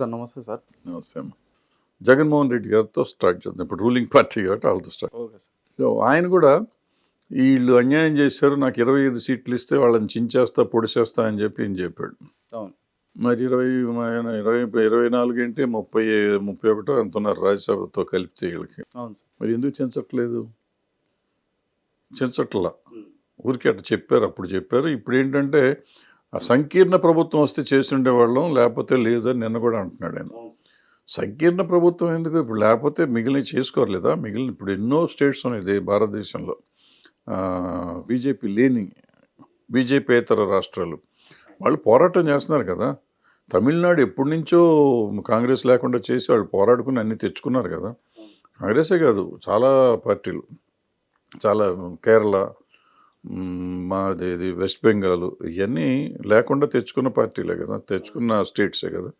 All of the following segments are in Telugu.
సార్ నమస్తే సార్. నమస్తే అమ్మ. జగన్మోహన్ రెడ్డి గారితో స్టార్ట్ చేద్దాం. ఇప్పుడు రూలింగ్ పార్టీ కాబట్టి వాళ్ళతో స్టార్ట్ ఓకే సార్. సో ఆయన కూడా వీళ్ళు అన్యాయం చేశారు నాకు ఇరవై ఐదు సీట్లు ఇస్తే వాళ్ళని చించేస్తా పొడిచేస్తా అని చెప్పి ఈయన చెప్పాడు. అవును. మరి ఇరవై ఇరవై ఇరవై నాలుగు ఏంటి ముప్పై ముప్పై ఒకటో ఎంత ఉన్నారు రాజ్యసభతో కలిపితే వీళ్ళకి? అవును సార్. మరి ఎందుకు చించట్లేదు? చించట్లా? ఊరికే అట్లా చెప్పారు అప్పుడు చెప్పారు. ఇప్పుడు ఏంటంటే ఆ సంకీర్ణ ప్రభుత్వం వస్తే చేసి ఉండేవాళ్ళం లేకపోతే లేదని నిన్న కూడా అంటున్నాడు ఆయన. సంకీర్ణ ప్రభుత్వం ఎందుకు? ఇప్పుడు లేకపోతే మిగిలిన చేసుకోరలేదా? మిగిలిన ఇప్పుడు ఎన్నో స్టేట్స్ ఉన్నాయి ఇదే భారతదేశంలో. బీజేపీ లేని బీజేపీయేతర రాష్ట్రాలు. వాళ్ళు పోరాటం చేస్తున్నారు కదా. తమిళనాడు ఎప్పటి నుంచో కాంగ్రెస్ లేకుండా చేసి వాళ్ళు పోరాడుకుని అన్ని తెచ్చుకున్నారు కదా. కాంగ్రెసే కాదు చాలా పార్టీలు. చాలా కేరళ మాది ఇది వెస్ట్ బెంగాల్. ఇవన్నీ లేకుండా తెచ్చుకున్న పార్టీలే కదా తెచ్చుకున్న స్టేట్సే కదా.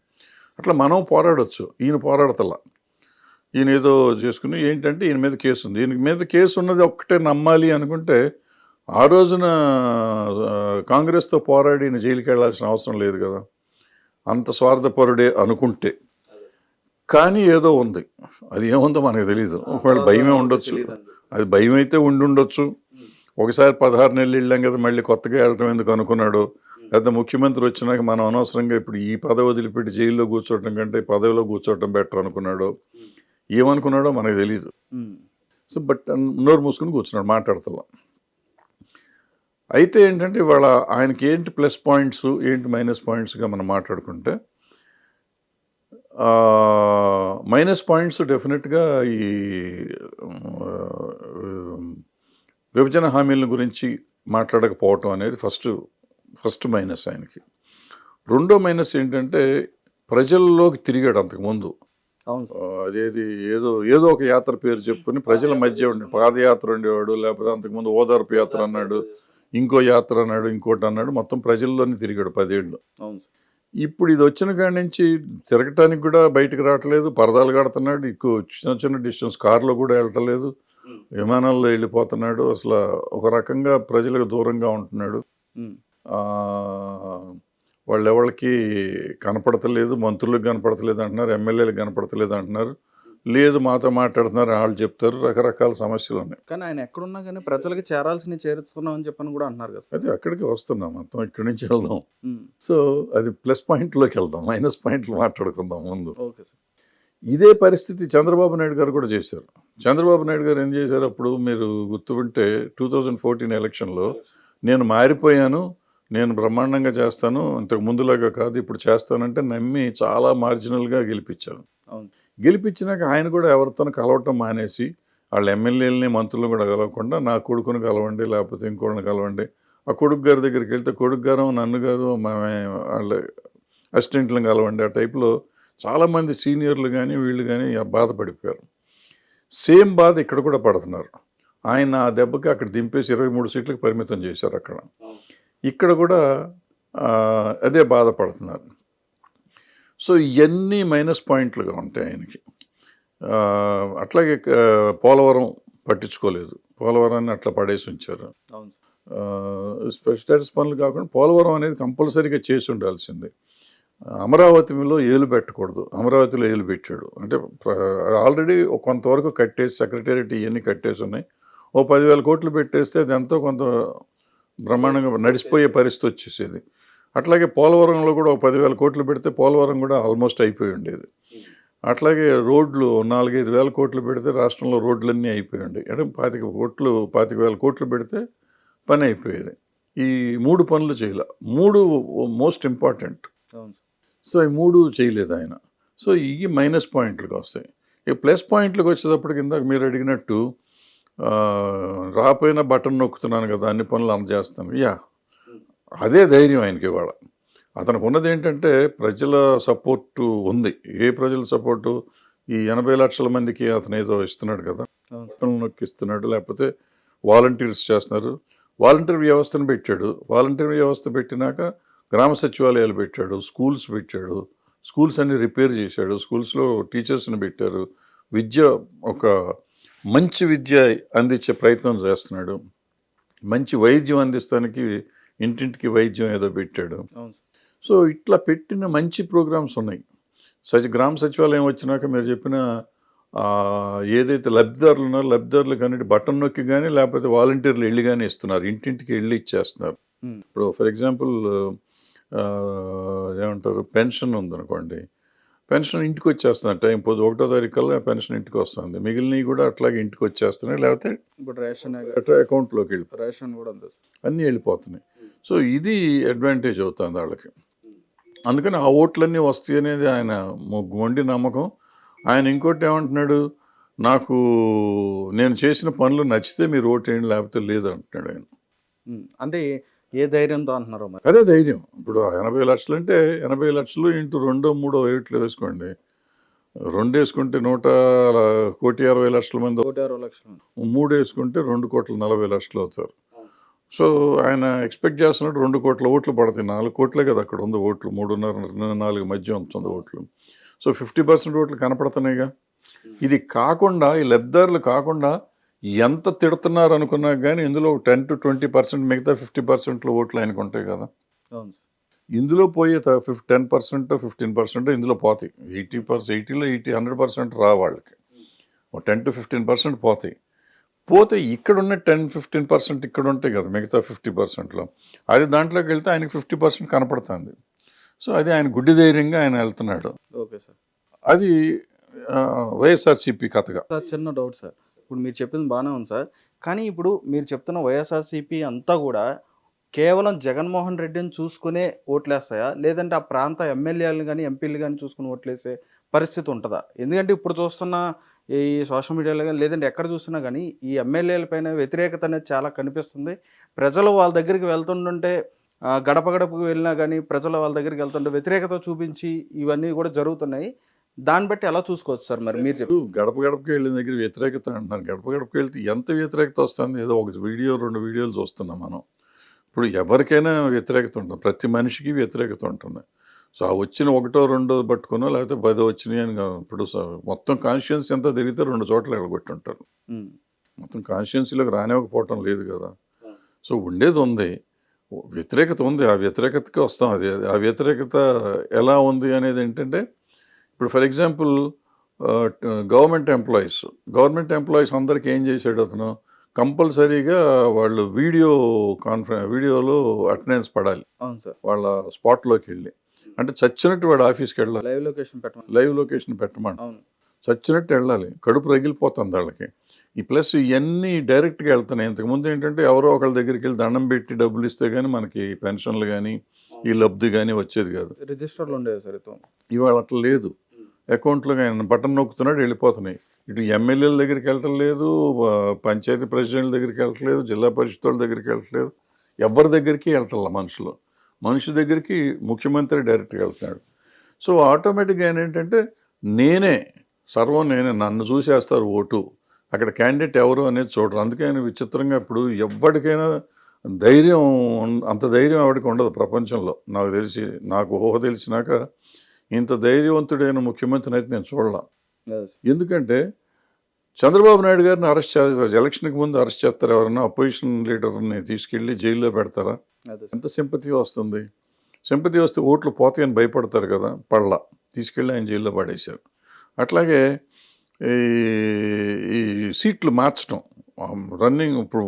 అట్లా మనం పోరాడొచ్చు ఈయన పోరాడతలా. ఈయన ఏదో చేసుకుని ఏంటంటే ఈయన మీద కేసు ఉంది. ఈయన మీద కేసు ఉన్నది ఒక్కటే నమ్మాలి అనుకుంటే ఆ రోజున కాంగ్రెస్తో పోరాడి ఈయన జైలుకి వెళ్ళాల్సిన అవసరం లేదు కదా. అంత స్వార్థపరుడే అనుకుంటే. కానీ ఏదో ఉంది. అది ఏముందో మనకు తెలియదు ఒకవేళ భయమే ఉండొచ్చు. అది భయం అయితే ఉండి ఉండొచ్చు ఒకసారి పదహారు నెలలు వెళ్ళాం కదా మళ్ళీ కొత్తగా వెళ్ళటం ఎందుకు అనుకున్నాడు? పెద్ద ముఖ్యమంత్రి వచ్చినాక మనం అనవసరంగా ఇప్పుడు ఈ పదవి వదిలిపెట్టి జైల్లో కూర్చోవటం కంటే పదవిలో కూర్చోవటం బెటర్ అనుకున్నాడు. ఏమనుకున్నాడో మనకు తెలియదు. సో బట్ నోరు మూసుకుని కూర్చున్నాడు మాట్లాడతలా. అయితే ఏంటంటే ఇవాళ ఆయనకి ఏంటి ప్లస్ పాయింట్స్ ఏంటి మైనస్ పాయింట్స్గా మనం మాట్లాడుకుంటే మైనస్ పాయింట్స్ డెఫినెట్గా ఈ విభజన హామీల గురించి మాట్లాడకపోవటం అనేది ఫస్ట్ ఫస్ట్ మైనస్ ఆయనకి. రెండో మైనస్ ఏంటంటే ప్రజల్లోకి తిరిగాడు అంతకుముందు అదేది ఏదో ఏదో ఒక యాత్ర పేరు చెప్పుకొని ప్రజల మధ్య ఉండే పాదయాత్ర ఉండేవాడు లేకపోతే అంతకుముందు ఓదార్పు యాత్ర అన్నాడు ఇంకో యాత్ర అన్నాడు ఇంకోటి అన్నాడు మొత్తం ప్రజల్లోనే తిరిగాడు పదేళ్ళు. ఇప్పుడు ఇది వచ్చిన కాడి నుంచి తిరగటానికి కూడా బయటకు రావట్లేదు పరదాలు కడుతున్నాడు ఎక్కువ చిన్న చిన్న డిస్టెన్స్ కార్లో కూడా వెళ్ళట్లేదు విమానాల్లో వెళ్ళిపోతున్నాడు. అసలు ఒక రకంగా ప్రజలకు దూరంగా ఉంటున్నాడు. వాళ్ళెవరికి కనపడతలేదు మంత్రులకు కనపడతలేదు అంటున్నారు ఎమ్మెల్యేలకు కనపడతలేదు అంటున్నారు. లేదు మాతో మాట్లాడుతున్నారు వాళ్ళు చెప్తారు రకరకాల సమస్యలు ఉన్నాయి. కానీ ఆయన ఎక్కడున్నా కానీ ప్రజలకి చేరాల్సిన చేరుస్తున్నాం అని చెప్పని కూడా అంటున్నారు కదా అయితే అక్కడికి వస్తున్నాం మొత్తం ఇక్కడి నుంచి వెళ్దాం. సో అది ప్లస్ పాయింట్లోకి వెళ్దాం మైనస్ పాయింట్లు మాట్లాడుకుందాం ముందు. Okay sir. ఇదే పరిస్థితి చంద్రబాబు నాయుడు గారు కూడా చేశారు. చంద్రబాబు నాయుడు గారు ఏం చేశారు? అప్పుడు మీరు గుర్తుకుంటే టూ థౌజండ్ ఫోర్టీన్ ఎలక్షన్లో నేను మారిపోయాను నేను బ్రహ్మాండంగా చేస్తాను ఇంతకు ముందులాగా కాదు ఇప్పుడు చేస్తానంటే నమ్మి చాలా మార్జినల్గా గెలిపించారు అవును. గెలిపించినాక ఆయన కూడా ఎవరితో కలవటం మానేసి వాళ్ళ ఎమ్మెల్యేలని మంత్రులను కూడా కలవకుండా నా కొడుకుని కలవండి లేకపోతే ఇంకోళ్ళని కలవండి. ఆ కొడుకు గారి దగ్గరికి వెళ్తే కొడుకు గారు నన్ను కాదు మా వాళ్ళ అసిస్టెంట్లను కలవండి. ఆ టైప్లో చాలామంది సీనియర్లు కానీ వీళ్ళు కానీ బాధపడిపోయారు సేమ్ బాధ ఇక్కడ కూడా పడుతున్నారు. ఆయన ఆ దెబ్బకి అక్కడ దింపేసి ఇరవై మూడు సీట్లకు పరిమితం చేశారు అక్కడ. ఇక్కడ కూడా అదే బాధపడుతున్నారు సో ఇవన్నీ మైనస్ పాయింట్లుగా ఉంటాయి ఆయనకి. అట్లాగే పోలవరం పట్టించుకోలేదు. పోలవరాన్ని అట్లా పడేసి ఉంచారు. సార్ స్పెషలిస్ట్ పనులు కాకుండా పోలవరం అనేది కంపల్సరీగా చేసి ఉండాల్సింది. అమరావతిలో ఏలు పెట్టకూడదు. అమరావతిలో ఏలు పెట్టాడు. అంటే ఆల్రెడీ కొంతవరకు కట్టేసి సెక్రటేరియట్ ఇవన్నీ కట్టేసి ఉన్నాయి. ఓ పదివేల కోట్లు పెట్టేస్తే అది ఎంతో కొంత బ్రహ్మాండంగా నడిచిపోయే పరిస్థితి వచ్చేసేది. అట్లాగే పోలవరంలో కూడా ఒక పదివేల కోట్లు పెడితే పోలవరం కూడా ఆల్మోస్ట్ అయిపోయి ఉండేది. అట్లాగే రోడ్లు నాలుగైదు వేల కోట్లు పెడితే రాష్ట్రంలో రోడ్లన్నీ అయిపోయి ఉండేవి. అంటే పాతిక కోట్లు పాతిక వేల కోట్లు పెడితే పని అయిపోయేది. ఈ మూడు పనులు చేయాల. మూడు మోస్ట్ ఇంపార్టెంట్. అవును సార్. సో ఈ మూడు చేయలేదు ఆయన. సో ఇవి మైనస్ పాయింట్లకు వస్తాయి. ఈ ప్లస్ పాయింట్లకు వచ్చేటప్పటికి ఇందాక మీరు అడిగినట్టు రాపోయిన బటన్ నొక్కుతున్నాను కదా అన్ని పనులు అందజేస్తాను యా అదే ధైర్యం ఆయనకి ఇవాళ. అతనికి ఉన్నది ఏంటంటే ప్రజల సపోర్టు ఉంది. ఏ ప్రజల సపోర్టు? ఈ ఎనభై లక్షల మందికి అతను ఏదో ఇస్తున్నాడు కదా బటన్లు నొక్కిస్తున్నాడు లేకపోతే వాలంటీర్స్ చేస్తున్నారు. వాలంటీర్ వ్యవస్థను పెట్టాడు. వాలంటీర్ వ్యవస్థ పెట్టినాక గ్రామ సచివాలయాలు పెట్టాడు స్కూల్స్ పెట్టాడు స్కూల్స్ అన్ని రిపేర్ చేశాడు స్కూల్స్లో టీచర్స్ని పెట్టారు. విద్య ఒక మంచి విద్య అందించే ప్రయత్నం చేస్తున్నాడు. మంచి వైద్యం అందిస్తానికి ఇంటింటికి వైద్యం ఏదో పెట్టాడు. సో ఇట్లా పెట్టిన మంచి ప్రోగ్రామ్స్ ఉన్నాయి. సచి గ్రామ సచివాలయం వచ్చినాక మీరు చెప్పిన ఏదైతే లబ్ధిదారులు ఉన్నారో లబ్ధిదారులకు అన్నిటి బటన్ నొక్కి కానీ లేకపోతే వాలంటీర్లు వెళ్ళి కానీ ఇస్తున్నారు. ఇంటింటికి వెళ్ళి ఇచ్చేస్తున్నారు. ఇప్పుడు ఫర్ ఎగ్జాంపుల్ ఏమంటారు పెన్షన్ ఉందనుకోండి పెన్షన్ ఇంటికి వచ్చేస్తున్నారు టైం పొద్దు ఒకటో తారీఖు కల్లా పెన్షన్ ఇంటికి వస్తుంది మిగిలినవి కూడా అట్లాగే ఇంటికి వచ్చేస్తున్నాయి లేకపోతే ఇప్పుడు రేషన్ అకౌంట్లోకి వెళ్ళి రేషన్ కూడా ఉంది. అన్నీ వెళ్ళిపోతున్నాయి. సో ఇది అడ్వాంటేజ్ అవుతుంది వాళ్ళకి. అందుకని ఆ ఓట్లన్నీ వస్తాయి అనేది ఆయన మొగ్గు మొండి నమ్మకం. ఆయన ఇంకోటి ఏమంటున్నాడు నాకు నేను చేసిన పనులు నచ్చితే మీరు ఓటేయండి లేకపోతే లేదు అంటున్నాడు ఆయన. అంటే ఏ ధైర్యంతో అంటున్నారు మరి? అదే ధైర్యం. ఇప్పుడు ఎనభై లక్షలు అంటే ఎనభై లక్షలు ఇంటూ రెండో మూడో ఏట్లు వేసుకోండి. రెండు వేసుకుంటే నూట కోటి అరవై లక్షల మంది కోటి అరవై లక్షలు మూడు వేసుకుంటే రెండు కోట్ల నలభై లక్షలు అవుతారు. సో ఆయన ఎక్స్పెక్ట్ చేస్తున్నట్టు రెండు కోట్ల ఓట్లు పడతాయి. నాలుగు కోట్లే కదా అక్కడ ఉంది ఓట్లు. మూడున్నర నాలుగు మధ్య ఉంటుంది ఓట్లు. సో ఫిఫ్టీ పర్సెంట్ ఓట్లు కనపడుతున్నాయిగా. ఇది కాకుండా ఈ లబ్ధారులు కాకుండా ఎంత తిడుతున్నారు అనుకున్నా కానీ ఇందులో టెన్ టు ట్వంటీ పర్సెంట్ మిగతా ఫిఫ్టీ పర్సెంట్లో ఓట్లు ఆయనకు ఉంటాయి కదా. అవును సార్. ఇందులో పోయే fif ten percent fifteen percent ఇందులో పోతాయి. ఎయిటీ పర్సెంట్ ఎయిటీలో ఎయిటీ హండ్రెడ్ పర్సెంట్ రా వాళ్ళకి. టెన్ టు ఫిఫ్టీన్ పర్సెంట్ పోతాయి. పోతే ఇక్కడ ఉన్న టెన్ ఫిఫ్టీన్ పర్సెంట్ ఇక్కడ ఉంటాయి కదా మిగతా ఫిఫ్టీ పర్సెంట్లో. అది దాంట్లోకి వెళ్తే ఆయనకి ఫిఫ్టీ పర్సెంట్ కనపడుతుంది. సో అది ఆయన గుడ్డి ధైర్యంగా ఆయన వెళ్తున్నాడు. Okay sir. అది వైఎస్ఆర్సీపీ కథగా. చిన్న డౌట్ సార్. ఇప్పుడు మీరు చెప్పింది బాగానే ఉంది సార్. కానీ ఇప్పుడు మీరు చెప్తున్న వైఎస్ఆర్సీపీ అంతా కూడా కేవలం జగన్మోహన్ రెడ్డిని చూసుకునే ఓట్లేస్తాయా? లేదంటే ఆ ప్రాంత ఎమ్మెల్యేలు కానీ ఎంపీలు కానీ చూసుకుని ఓట్లేసే పరిస్థితి ఉంటుందా? ఎందుకంటే ఇప్పుడు చూస్తున్న ఈ సోషల్ మీడియాలో కానీ లేదంటే ఎక్కడ చూసినా కానీ ఈ ఎమ్మెల్యేల పైన వ్యతిరేకత అనేది చాలా కనిపిస్తుంది. ప్రజలు వాళ్ళ దగ్గరికి వెళ్తుంటుంటే గడప గడపకు వెళ్ళినా కానీ ప్రజలు వాళ్ళ దగ్గరికి వెళ్తుంటే వ్యతిరేకత చూపించి ఇవన్నీ కూడా జరుగుతున్నాయి. దాన్ని బట్టి ఎలా చూసుకోవచ్చు సార్ మరి? మీరు చెప్పి గడప గడపకి వెళ్ళిన దగ్గర వ్యతిరేకత అంటున్నారు. గడప గడపకి వెళ్తే ఎంత వ్యతిరేకత వస్తుంది? ఏదో ఒక వీడియో రెండు వీడియోలు చూస్తున్నాం మనం. ఇప్పుడు ఎవరికైనా వ్యతిరేకత ఉంటుంది. ప్రతి మనిషికి వ్యతిరేకత ఉంటుంది. సో ఆ వచ్చిన ఒకటో రెండో పట్టుకునో లేకపోతే పదో వచ్చినాయి అని. ఇప్పుడు మొత్తం కాన్షియన్స్ ఎంత తిరిగితే రెండు చోట్ల ఎగబెట్టుంటారు. ఉమ్. మొత్తం కాన్షియన్సీలోకి రానివ్వకపోవటం లేదు కదా. సో ఉండేది ఉంది. వ్యతిరేకత ఉంది. ఆ వ్యతిరేకతకి వస్తాం. అది ఆ వ్యతిరేకత ఎలా ఉంది అనేది ఏంటంటే ఇప్పుడు for example government employees government employees అందరికీ ఏం చేశాడు అతను? కంపల్సరీగా వాళ్ళు వీడియో కాన్ఫరెన్స్ వీడియోలో అటెండెన్స్ పడాలి. అవును సార్. వాళ్ళ స్పాట్లోకి వెళ్ళి. అంటే చచ్చినట్టు వాడు ఆఫీస్కి వెళ్ళాలి. లైవ్ లొకేషన్ పెట్టమని. లైవ్ లొకేషన్ పెట్టమంట అవును. చచ్చినట్టు వెళ్ళాలి. కడుపు రగిలిపోతుంది వాళ్ళకి. ఈ ప్లస్ ఇవన్నీ డైరెక్ట్గా వెళ్తున్నాయి. ఇంతకుముందు ఏంటంటే ఎవరో ఒకళ్ళ దగ్గరికి వెళ్ళి దండం పెట్టి డబ్బులు ఇస్తే కానీ మనకి పెన్షన్లు కానీ ఈ లబ్ధి కానీ వచ్చేది కాదు. రిజిస్టర్లు ఉండేవి సార్ ఇవాళ అట్లా లేదు. అకౌంట్లో ఆయన బటన్ నొక్కుతున్నాడు వెళ్ళిపోతున్నాయి. ఇటు ఎమ్మెల్యేల దగ్గరికి వెళ్ళటం లేదు పంచాయతీ ప్రెసిడెంట్ల దగ్గరికి వెళ్ళట్లేదు జిల్లా పరిషత్ వాళ్ళ దగ్గరికి వెళ్ళట్లేదు ఎవరి దగ్గరికి వెళ్తాల మనుషులు? మనిషి దగ్గరికి ముఖ్యమంత్రి డైరెక్ట్గా వెళ్తున్నాడు. సో ఆటోమేటిక్గా ఏంటంటే నేనే సర్వం నేనే నన్ను చూసేస్తారు ఓటు. అక్కడ క్యాండిడేట్ ఎవరు అనేది చూడరు. అందుకే ఆయన విచిత్రంగా ఇప్పుడు ఎవరికైనా ధైర్యం అంత ధైర్యం ఎవరికి ఉండదు ప్రపంచంలో. నాకు తెలిసి నాకు ఊహ తెలిసినాక ఇంత ధైర్యవంతుడైన ముఖ్యమంత్రిని అయితే నేను చూడలా. ఎందుకంటే చంద్రబాబు నాయుడు గారిని అరెస్ట్ చేస్తారు ఎలక్షన్కి ముందు అరెస్ట్ చేస్తారు ఎవరన్నా? అపోజిషన్ లీడర్ని తీసుకెళ్ళి జైల్లో పెడతారా. ఎంత సింపతి వస్తుంది? సింపతి వస్తే ఓట్లు పోతాయని భయపడతారు కదా పడలా తీసుకెళ్ళి ఆయన జైల్లో పడేశారు. అట్లాగే ఈ ఈ సీట్లు మార్చడం రన్నింగ్ ఇప్పుడు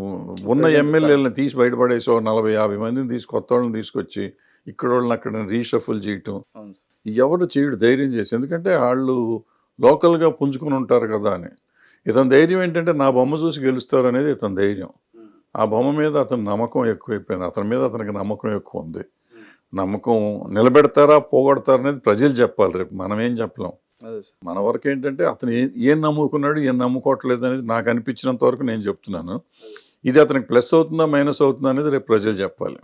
ఉన్న ఎమ్మెల్యేలను తీసి బయటపడేసి ఒక నలభై యాభై మందిని తీసి కొత్త వాళ్ళని తీసుకొచ్చి ఇక్కడ వాళ్ళని అక్కడ రీషఫుల్ చేయటం. ఎవరు చేయడు ధైర్యం చేసి ఎందుకంటే వాళ్ళు లోకల్గా పుంజుకుని ఉంటారు కదా అని. ఇతని ధైర్యం ఏంటంటే నా బొమ్మ చూసి గెలుస్తారు అనేది ఇతని ధైర్యం. ఆ బొమ్మ మీద అతని నమ్మకం ఎక్కువైపోయింది. అతని మీద అతనికి నమ్మకం ఎక్కువ ఉంది. నమ్మకం నిలబెడతారా పోగొడతారా అనేది ప్రజలు చెప్పాలి రేపు. మనం ఏం చెప్పలేం. మన వరకు ఏంటంటే అతను ఏ- నమ్ముకున్నాడు ఏం నమ్ముకోవట్లేదు అనేది నాకు అనిపించినంత వరకు నేను చెప్తున్నాను. ఇది అతనికి ప్లస్ అవుతుందా మైనస్ అవుతుందా అనేది రేపు ప్రజలు చెప్పాలి.